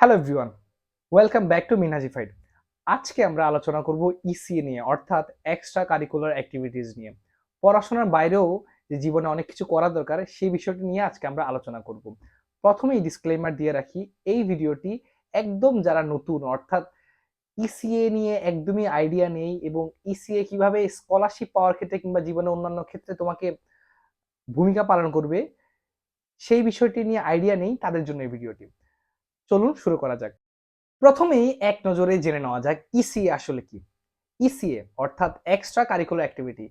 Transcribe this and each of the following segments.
Hello everyone welcome back to মিনাজিফাইড আজকে আমরা আলোচনা করব ইসিএ নিয়ে, অর্থাৎ এক্সট্রা কারিকুলার অ্যাক্টিভিটিস নিয়ে। পড়াশোনার বাইরেও যে জীবনে অনেক কিছু করা দরকার, সেই বিষয়টি নিয়ে আজকে আমরা আলোচনা করব। প্রথমেই ডিসক্লেমার দিয়ে রাখি, এই ভিডিওটি একদম যারা নতুন, অর্থাৎ ইসিএ নিয়ে একদমই আইডিয়া নেই এবং ইসিএ কীভাবে স্কলারশিপ পাওয়ার ক্ষেত্রে কিংবা জীবনে অন্যান্য ক্ষেত্রে তোমাকে ভূমিকা পালন করবে, সেই বিষয়টি নিয়ে আইডিয়া নেই, তাদের জন্য এই ভিডিওটি। চলুন শুরু করা যাক। প্রথমেই এক নজরে জেনে নেওয়া যাক ইসিএ আসলে কি। ইসিএ অর্থাৎ এক্সট্রা কারিকুলার অ্যাক্টিভিটি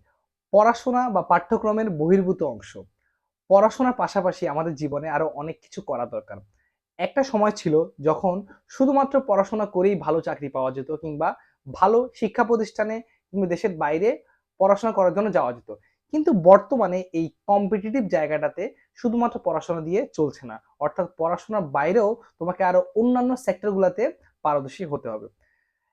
পড়াশোনা বা পাঠ্যক্রমের বহির্ভূত অংশ। পড়াশোনার পাশাপাশি আমাদের জীবনে আরও অনেক কিছু করা দরকার। একটা সময় ছিল যখন শুধুমাত্র পড়াশোনা করেই ভালো চাকরি পাওয়া যেত কিংবা ভালো শিক্ষা প্রতিষ্ঠানে কিংবা দেশের বাইরে পড়াশোনা করার জন্য যাওয়া যেত। কিন্তু বর্তমানে এই কম্পিটিটিভ জায়গাটাতে শুধুমাত্র পড়াশোনা দিয়ে চলছে না। অর্থাৎ পড়াশোনার বাইরেও তোমাকে আরও অন্যান্য সেক্টরগুলোতে পারদর্শী হতে হবে।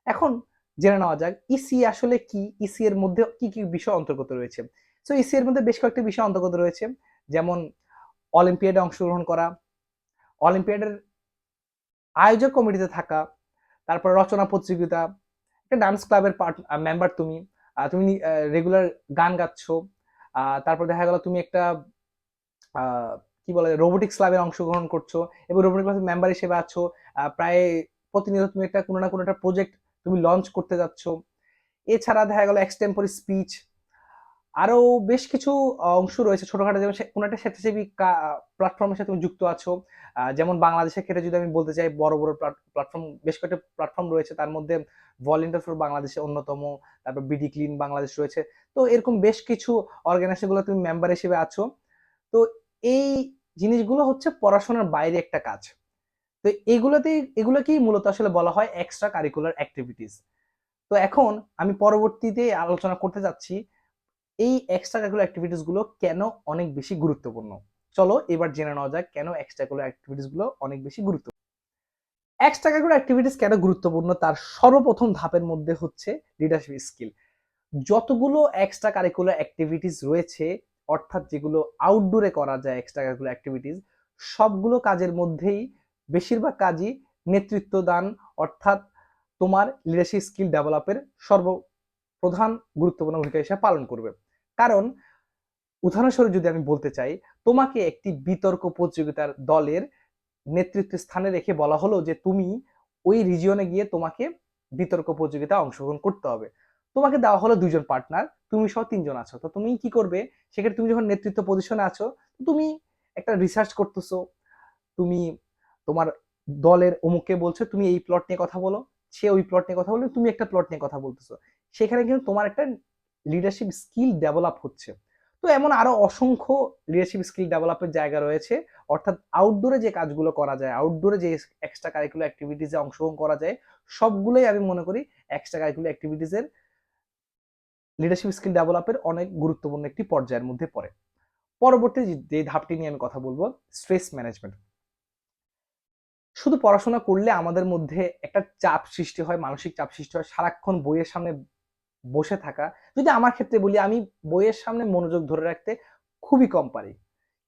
এখন জেনে নেওয়া যাক ইসি আসলে কি? ইসি এর মধ্যে কি কি বিষয় অন্তর্গত রয়েছে? সো ইসি এর মধ্যে বেশ কয়েকটি বিষয় অন্তর্গত রয়েছে। যেমন অলিম্পিয়াডে অংশগ্রহণ করা, অলিম্পিয়াডের আয়োজক কমিটিতে থাকা, তারপর রচনা প্রতিযোগিতা একটা ডান্স ক্লাবের পার্ট মেম্বার তুমি তুমি রেগুলার গান গাচ্ছ তারপর দেখা গেল তুমি একটা কি বলে রোবোটিক্স ক্লাবে অংশগ্রহণ করছ এবং রোবোটিক ক্লাবের মেম্বার হিসেবে আছো প্রায় প্রতিনিয়ত তুমি একটা, কোনো না কোনো একটা প্রজেক্ট তুমি লঞ্চ করতে যাচ্ছ। এছাড়া দেখা গেল এক্সটেম্পোরি স্পিচ আরও বেশ কিছু অংশ রয়েছে ছোটোখাটো, যেমন কোনো একটা স্বেচ্ছাসেবী প্ল্যাটফর্মের সাথে তুমি যুক্ত আছো। যেমন বাংলাদেশের ক্ষেত্রে যদি আমি বলতে চাই, বড় বড় প্ল্যাটফর্ম বেশ কয়েকটা প্ল্যাটফর্ম রয়েছে, তার মধ্যে ভলেন্টিয়ার ফর বাংলাদেশে অন্যতম, তারপর বিডি ক্লিন বাংলাদেশ রয়েছে। তো এরকম বেশ কিছু অর্গানাইজেশনগুলো তুমি মেম্বার হিসেবে আছো। তো এই জিনিসগুলো হচ্ছে পড়াশোনার বাইরে একটা কাজ। তো এগুলোতে, এগুলোকেই মূলত আসলে বলা হয় এক্সট্রা কারিকুলার অ্যাক্টিভিটিস তো এখন আমি পরবর্তীতে আলোচনা করতে যাচ্ছি, এই এক্সট্রা কারিকুলার অ্যাক্টিভিটিসগুলো কেন অনেক বেশি গুরুত্বপূর্ণ? চলো এবার জেনে নেওয়া যাক কেন এক্সট্রা কারিকুলার অ্যাক্টিভিটিসগুলো অনেক বেশি গুরুত্বপূর্ণ এক্সট্রা কারিকুলার অ্যাক্টিভিটিস কেন গুরুত্বপূর্ণ? তার সর্বপ্রথম ধাপের মধ্যে হচ্ছে লিডারশিপ স্কিল যতগুলো এক্সট্রা কারিকুলার অ্যাক্টিভিটিস রয়েছে অর্থাৎ যেগুলো আউটডোরে করা যায় এক্সট্রা কারিকুলার অ্যাক্টিভিটিস সবগুলো কাজের মধ্যেই বেশিরভাগ কাজই নেতৃত্ব দান অর্থাৎ তোমার লিডারশিপ স্কিল ডেভেলপের সর্বপ্রধান গুরুত্বপূর্ণ ভূমিকা হিসেবে পালন করবে। কারণ, উদাহরণস্বরূপ যদি আমি বলতে চাই, তোমাকে একটি বিতর্ক প্রতিযোগিতার দলের নেতৃত্ব স্থানে রেখে বলা হলো যে, তুমি ওই রিজিয়নে গিয়ে তোমাকে বিতর্ক প্রতিযোগিতায় অংশগ্রহণ করতে হবে। তোমাকে দেওয়া হলো দুজন পার্টনার তুমি সহ তিনজন আছো। তো তুমি কি করবে? সেক্ষেত্রে তুমি যখন নেতৃত্ব পজিশনে আছো তুমি একটা রিসার্চ করতেছো, তুমি তোমার দলের অমুককে বলছো, তুমি এই প্লট নিয়ে কথা বলো, সে ওই প্লট নিয়ে কথা বলবে, তুমি একটা প্লট নিয়ে কথা বলতেছো। সেখানে কিন্তু তোমার একটা লিডারশিপ স্কিল ডেভেলপ হচ্ছে। তো এমন আরও অসংখ্য লিডারশিপ স্কিল ডেভেলপের জায়গা রয়েছে। অর্থাৎ আউটডোরে যে কাজগুলো করা যায় আউটডোরে যে এক্সট্রা কারিকুলার অ্যাক্টিভিটিসে অংশগ্রহণ করা যায়, সবগুলোই আমি মনে করি এক্সট্রা কারিকুলার অ্যাক্টিভিটিসের লিডারশিপ স্কিল ডেভেলপের অনেক গুরুত্বপূর্ণ একটি পর্যায়ের মধ্যে পড়ে। পরবর্তী যে- ধাপটি নিয়ে আমি কথা বলব স্ট্রেস ম্যানেজমেন্ট শুধু পড়াশোনা করলে আমাদের মধ্যে একটা চাপ সৃষ্টি হয়, মানসিক চাপ সৃষ্টি হয়, সারাক্ষণ বইয়ের সামনে বসে থাকা। যদি আমার ক্ষেত্রে বলি, আমি বইয়ের সামনে মনোযোগ ধরে রাখতে খুবই কম পারি।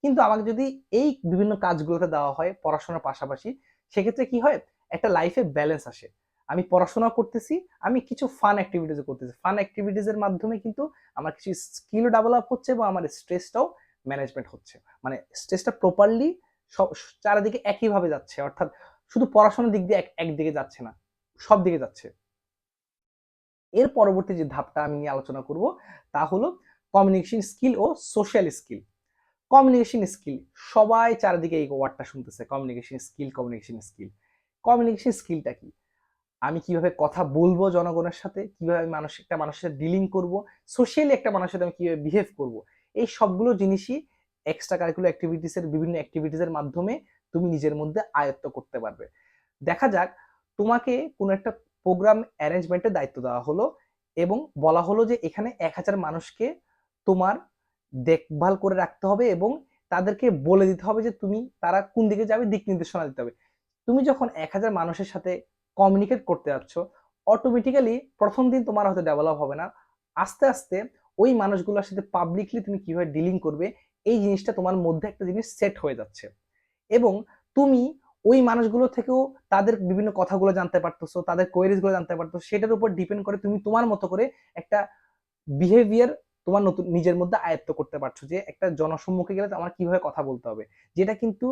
কিন্তু আমাকে যদি এই বিভিন্ন কাজগুলোতে দেওয়া হয় পড়াশোনার পাশাপাশি, সেক্ষেত্রে কি হয়, একটা লাইফে ব্যালেন্স আসে। আমি পড়াশোনা করতেছি, আমি কিছু ফান অ্যাক্টিভিটিস করতেছি। ফান অ্যাক্টিভিটিস এর মাধ্যমে কিন্তু আমার কিছু স্কিল ডেভেলপ হচ্ছে এবং আমার স্ট্রেসটাও ম্যানেজমেন্ট হচ্ছে। মানে স্ট্রেসটা প্রপারলি সব, চারিদিকে একইভাবে যাচ্ছে। অর্থাৎ শুধু পড়াশোনার দিক দিয়ে এক- একদিকে যাচ্ছে না, সব দিকে যাচ্ছে। এর পরবর্তী যে ধাপটা আমি নিয়ে আলোচনা করব, তা হলো কমিউনিকেশন স্কিল ও সোশ্যাল স্কিল কমিউনিকেশন স্কিল সবাই চারিদিকে এই ওয়ার্ডটা শুনতেছে। Communication skill communication skill communication স্কিলটা কি? আমি কীভাবে কথা বলব জনগণের সাথে, কীভাবে মানুষ, একটা মানুষের সাথে ডিলিং করব সোশ্যালি একটা মানুষের সাথে আমি কীভাবে বিহেভ করব, এই সবগুলো জিনিসই এক্সট্রা কারিকুলার অ্যাক্টিভিটিসের বিভিন্ন অ্যাক্টিভিটিসের মাধ্যমে তুমি নিজের মধ্যে আয়ত্ত করতে পারবে। দেখা যাক, তোমাকে কোনো একটা প্রোগ্রাম অ্যারেঞ্জমেন্টের দায়িত্ব দেওয়া হলো এবং বলা হলো যে এখানে এক হাজার মানুষকে তোমার দেখভাল করে রাখতে হবে এবং তাদেরকে বলে দিতে হবে যে তুমি তারা কোন দিকে যাবে, দিক নির্দেশনা দিতে হবে। তুমি যখন এক হাজার মানুষের সাথে কমিউনিকেট করতে যাচ্ছ অটোমেটিক্যালি প্রথম দিন তোমার হয়তো ডেভেলপ হবে না। আস্তে আস্তে ওই মানুষগুলোর সাথে পাবলিকলি তুমি কীভাবে ডিলিং করবে, এই জিনিসটা তোমার মধ্যে একটা জিনিস সেট হয়ে যাচ্ছে। এবং তুমি ওই মানুষগুলো থেকেও তাদের বিভিন্ন কথাগুলো জানতে পারতেছো, তাদের কোয়েরিজগুলো জানতে পারতো সেটার উপর ডিপেন্ড করে তুমি তোমার মতো করে একটা বিহেভিয়ার তোমার নতুন, নিজের মধ্যে আয়ত্ত করতে পারছ যে একটা জনসম্মুখে গেলে আমার কীভাবে কথা বলতে হবে। যেটা কিন্তু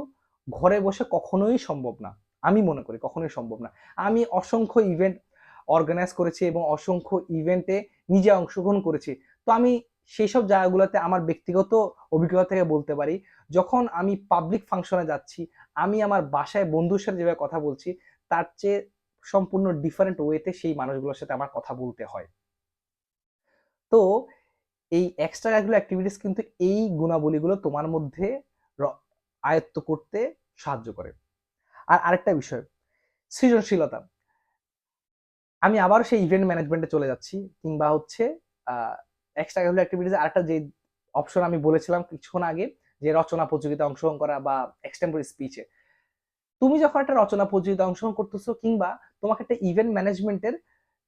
ঘরে বসে কখনোই সম্ভব না। আমি মনে করি, কখনোই সম্ভব না। আমি অসংখ্য ইভেন্ট অর্গানাইজ করেছি এবং অসংখ্য ইভেন্টে নিজে অংশগ্রহণ করেছি। তো আমি সেই সব জায়গাগুলোতে আমার ব্যক্তিগত অভিজ্ঞতা থেকে বলতে পারি, যখন আমি পাবলিক ফাংশনে যাচ্ছি, আমি আমার বাসায় বন্ধুর সাথে যেভাবে কথা বলছি, তার চেয়ে সম্পূর্ণ ডিফারেন্ট ওয়েতে সেই মানুষগুলোর সাথে আমার কথা বলতে হয়। তো এই এক্সট্রা কারিকুলার অ্যাক্টিভিটিস কিন্তু এই গুণাবলীগুলো তোমার মধ্যে আয়ত্ত করতে সাহায্য করে। আর আরেকটা বিষয়, সৃজনশীলতা। আমি আবার সেই ইভেন্ট ম্যানেজমেন্টে চলে যাচ্ছি, কিংবা হচ্ছে এক্সট্রা অ্যাক্টিভিটিস আরেকটা যে অপশন আমি বলেছিলাম কিছুক্ষণ আগে, যে রচনা প্রতিযোগিতা অংশগ্রহণ করা বা এক্সটেম্পোরারি স্পিচে তুমি যখন একটা রচনা প্রতিযোগিতা অংশগ্রহণ করতেছো, কিংবা তোমাকে একটা ইভেন্ট ম্যানেজমেন্টের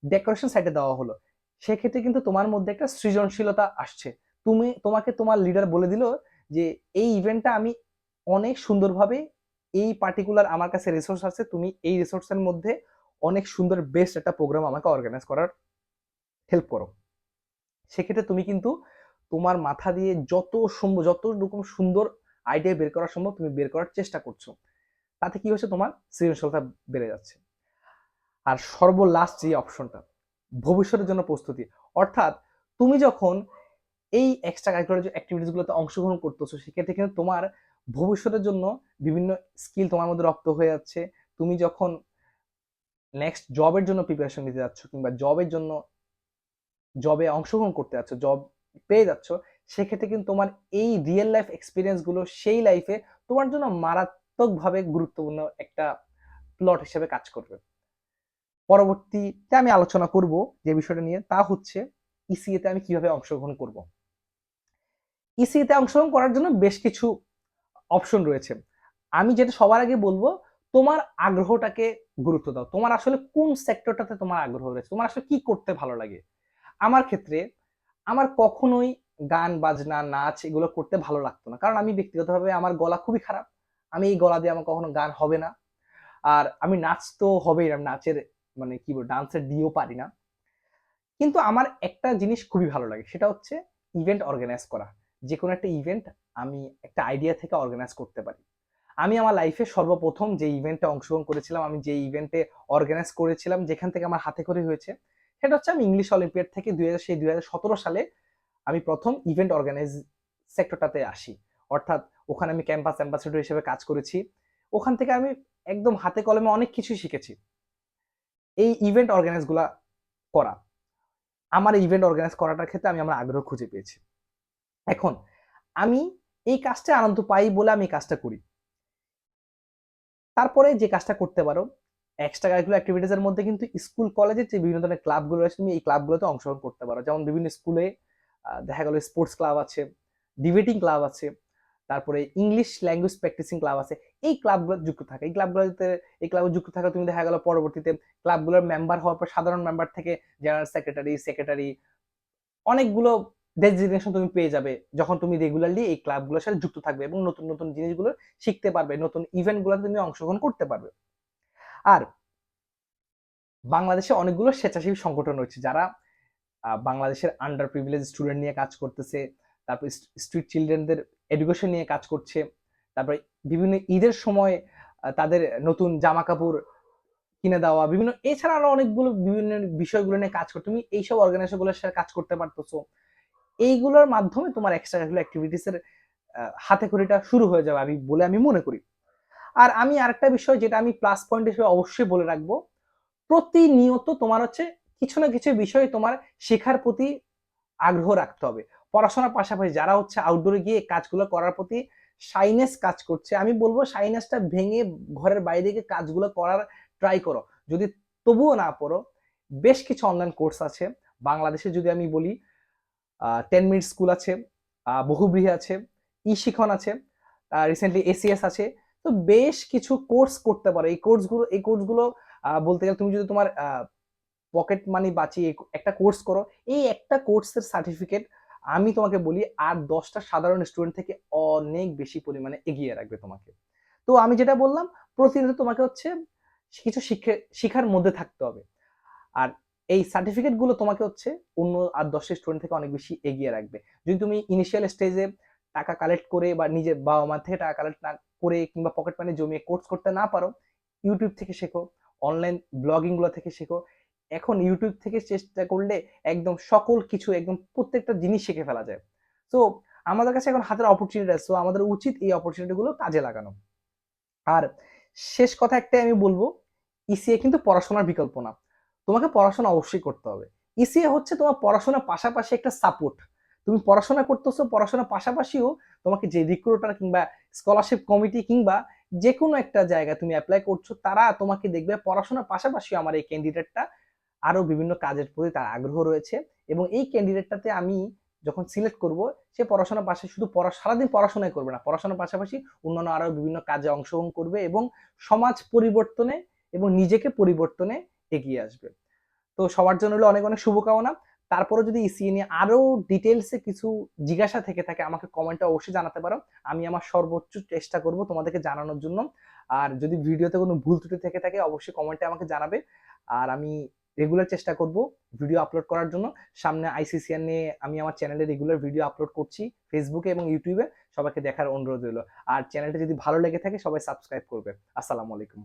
ডেকোরেশন সাইটে দেওয়া হলো, সেক্ষেত্রে কিন্তু তোমার মধ্যে একটা সৃজনশীলতা আসছে। তুমি, তোমাকে তোমার লিডার বলে দিল যে, এই ইভেন্টটা আমি অনেক সুন্দরভাবে এই পার্টিকুলার আমার কাছে রিসোর্স আছে, তুমি এই রিসোর্সের মধ্যে অনেক সুন্দর বেস্ট একটা প্রোগ্রাম আমাকে অর্গানাইজ করার হেল্প করো। সেক্ষেত্রে তুমি কিন্তু তোমার মাথা দিয়ে যত সম্ভব, যত রকম সুন্দর আইডিয়া বের করা সম্ভব তুমি বের করার চেষ্টা করছ। তাতে কি হচ্ছে তোমার সৃজনশীলতা বেড়ে যাচ্ছে। আর সর্বলাস্ট যে অপশনটা ভবিষ্যতের জন্য প্রস্তুতি, অর্থাৎ তুমি যখন এই এক্সট্রা কারিকুলার অ্যাক্টিভিটিসগুলোতে অংশগ্রহণ করতেছো, সেক্ষেত্রে কিন্তু তোমার ভবিষ্যতের জন্য বিভিন্ন স্কিল তোমার মধ্যে রপ্ত হয়ে যাচ্ছে। তুমি যখন নেক্সট জবের জন্য প্রিপারেশন নিতে যাচ্ছ কিংবা জবের জন্য জবে অংশগ্রহণ করতে যাচ্ছ জব পেয়ে যাচ্ছ, সেক্ষেত্রে কিন্তু তোমার এই রিয়েল লাইফ এক্সপিরিয়েন্সগুলো সেই লাইফে তোমার জন্য মারাত্মকভাবে গুরুত্বপূর্ণ একটা প্লট হিসেবে কাজ করবে। পরবর্তীতে আমি আলোচনা করব যে বিষয়টা নিয়ে, তা হচ্ছে ইসিএ তে আমি কীভাবে অংশগ্রহণ করব। ইসিএ তে অংশগ্রহণ করার জন্য বেশ কিছু অপশন রয়েছে। আমি যেটা সবার আগে বলব, তোমার আগ্রহটাকে গুরুত্ব দাও। তোমার আসলে কোন সেক্টরটাতে তোমার আগ্রহ রয়েছে? তোমার আসলে কি করতে ভালো লাগে? আমার ক্ষেত্রে আমার কখনোই গান, বাজনা, নাচ এগুলো করতে ভালো লাগতো না। কারণ আমি ব্যক্তিগতভাবে আমার গলা খুবই খারাপ। আমি এই গলা দিয়ে আমার কখনো গান হবে না। আর আমি নাচ তো হবেই না নাচের মানে কি বল ডান্সের দিয়েও পারি না। কিন্তু আমার একটা জিনিস খুবই ভালো লাগে, সেটা হচ্ছে ইভেন্ট অর্গানাইজ করা। যে কোনো একটা ইভেন্ট আমি একটা আইডিয়া থেকে অর্গানাইজ করতে পারি। আমি আমার লাইফে সর্বপ্রথম যে ইভেন্টে অংশগ্রহণ করেছিলাম, আমি যে ইভেন্টে অর্গানাইজ করেছিলাম, যেখান থেকে আমার হাতে করে হয়েছে, সেটা হচ্ছে আমি ইংলিশ অলিম্পিয়াড থেকে দুই হাজার, সেই দুই হাজার সতেরো সালে আমি প্রথম ইভেন্ট অর্গানাইজ সেক্টরটাতে আসি। অর্থাৎ ওখানে আমি ক্যাম্পাস অ্যাম্বাসেডর হিসেবে কাজ করেছি। ওখান থেকে আমি একদম হাতে কলমে অনেক কিছু শিখেছি। এই ইভেন্ট অর্গানাইজগুলা করা। আমার ইভেন্ট অর্গানাইজ করাটার ক্ষেত্রে আমি আমার আগ্রহ খুঁজে পেয়েছি। এখন আমি এই কাজটা আনন্দ পাই বলে আমি কাজটা করি। তারপরে যে কাজটা করতে পারো এক্সট্রা কারিকুলার অ্যাক্টিভিটিস এর মধ্যে কিন্তু স্কুল কলেজের যে বিভিন্ন ধরনের ক্লাবগুলো রয়েছে, তুমি এই ক্লাবগুলোতে অংশগ্রহণ করতে পারো। যেমন বিভিন্ন স্কুলে দেখা গেল স্পোর্টস ক্লাব আছে ডিবেটিং ক্লাব আছে, তারপরে ইংলিশ ল্যাঙ্গুয়েজ প্র্যাকটিসিং ক্লাব আছে, এই ক্লাবগুলো যুক্ত থাকে। এই ক্লাবগুলোতে এই ক্লাবে যুক্ত থাকা তুমি দেখা গেল পরবর্তীতে ক্লাবগুলোর মেম্বার হওয়ার পর সাধারণ মেম্বার থেকে জেনারেল সেক্রেটারি সেক্রেটারি অনেকগুলো ডেজিগনেশন তুমি পেয়ে যাবে যখন তুমি রেগুলারলি এই ক্লাবগুলোর সাথে যুক্ত থাকবে এবং নতুন নতুন জিনিসগুলো শিখতে পারবে, নতুন ইভেন্টগুলোতে তুমি অংশগ্রহণ করতে পারবে। আর বাংলাদেশে অনেকগুলো স্বেচ্ছাসেবী সংগঠন রয়েছে যারা বাংলাদেশের আন্ডার প্রিভিলেজ স্টুডেন্ট নিয়ে কাজ করতেছে, তারপর স্ট্রিট চিলড্রেনদের এডুকেশন নিয়ে কাজ করছে, তারপরে বিভিন্ন ঈদের সময় তাদের নতুন জামা কাপড় কিনে দেওয়া, বিভিন্ন, এছাড়া আরও অনেকগুলো বিভিন্ন বিষয়গুলো নিয়ে কাজ করতে তুমি এইসব অর্গানাইজেশনগুলোর সাথে কাজ করতে পারতেছো। এইগুলোর মাধ্যমে তোমার এক্সট্রা কারিকুলার অ্যাক্টিভিটিস এর হাতে খড়িটা শুরু হয়ে যাবে আমি বলে আমি মনে করি। আর আমি আরেকটা বিষয় যেটা আমি প্লাস পয়েন্ট হিসেবে অবশ্যই বলে রাখব, প্রতিনিয়ত তোমার হচ্ছে কিছু না কিছু বিষয়ে তোমার শেখার প্রতি আগ্রহ রাখতে হবে। পড়াশোনার পাশাপাশি যারা হচ্ছে আউটডোরে গিয়ে কাজগুলো করার প্রতি সাইনেস কাজ করছে, আমি বলব সাইনেসটা ভেঙে ঘরের বাইরে গিয়ে কাজগুলো করার ট্রাই করো। যদি তবুও না পড়ো, বেশ কিছু অনলাইন কোর্স আছে। বাংলাদেশে যদি আমি বলি টেন মিনিট স্কুল আছে বহুব্রীহি আছে ই শিখন আছে রিসেন্টলি এসিএস আছে। তো বেশ কিছু কোর্স করতে পারো। এই কোর্সগুলো এই কোর্সগুলো বলতে গেলে তুমি যদি তোমার পকেট মানি বাঁচিয়ে একটা কোর্স করো, এই একটা কোর্সের সার্টিফিকেট আমি তোমাকে বলি, আর দশটা সাধারণ স্টুডেন্ট থেকে অনেক বেশি পরিমাণে এগিয়ে রাখবে তোমাকে। তো আমি যেটা বললাম, প্রতিনিয়ত তোমাকে হচ্ছে কিছু শিখে শিখার মধ্যে থাকতে হবে। আর এই সার্টিফিকেটগুলো তোমাকে হচ্ছে অন্য আর দশটা স্টুডেন্ট থেকে অনেক বেশি এগিয়ে রাখবে। যদি তুমি ইনিশিয়াল স্টেজে টাকা কালেক্ট করে বা নিজের বাবা মা থেকে টাকা কালেক্ট না করে কিংবা পকেট মানি জমিয়ে কোর্স করতে না পারো ইউটিউব থেকে শেখো অনলাইন ব্লগিংগুলো থেকে শেখো। এখন ইউটিউব থেকে চেষ্টা করলে একদম সকল কিছু, একদম প্রত্যেকটা জিনিস শিখে ফেলা যায়। তো আমাদের কাছে এখন হাতের অপরচুনিটি আছে। আমাদের উচিত এই অপরচুনিটিগুলো কাজে লাগানো। আর শেষ কথা একটাই আমি বলব ইসিএ কিন্তু পড়াশোনার বিকল্প না। তোমাকে পড়াশোনা অবশ্যই করতে হবে। ইসিএ হচ্ছে তোমার পড়াশোনার পাশাপাশি একটা সাপোর্ট তুমি পড়াশোনা করতেছো, পড়াশোনার পাশাপাশিও তোমাকে যে রিক্রুটার কিংবা স্কলারশিপ কমিটি কিংবা যে কোনো একটা জায়গায় তুমি অ্যাপ্লাই করছ, তারা তোমাকে দেখবে পড়াশোনার পাশাপাশি আমার এই ক্যান্ডিডেটটা আরও বিভিন্ন কাজের প্রতি তার আগ্রহ রয়েছে এবং এই ক্যান্ডিডেটটাতে আমি যখন সিলেক্ট করব, সে পড়াশোনার পাশে, শুধু পড়া, সারাদিন পড়াশোনাই করবে না, পড়াশোনার পাশাপাশি অন্যান্য আরও বিভিন্ন কাজে অংশগ্রহণ করবে এবং সমাজ পরিবর্তনে এবং নিজেকে পরিবর্তনে এগিয়ে আসবে। তো সবার জন্য হলো অনেক অনেক শুভকামনা। তারপরে যদি ইসিএ নিয়ে আরও ডিটেলসে কিছু জিজ্ঞাসা থেকে থাকে, আমাকে কমেন্টে অবশ্যই জানাতে পারো। আমি আমার সর্বোচ্চ চেষ্টা করব তোমাদেরকে জানানোর জন্য। আর যদি ভিডিওতে কোনো ভুল ত্রুটি থেকে থাকে, অবশ্যই কমেন্টে আমাকে জানাবে। আর আমি রেগুলার চেষ্টা করব ভিডিও আপলোড করার জন্য। সামনে আইসিসিআর নিয়ে আমি আমার চ্যানেলে রেগুলার ভিডিও আপলোড করছি ফেসবুকে এবং ইউটিউবে সবাইকে দেখার অনুরোধ রইল। আর চ্যানেলটা যদি ভালো লেগে থাকে, সবাই সাবস্ক্রাইব করবে। আসসালামু আলাইকুম।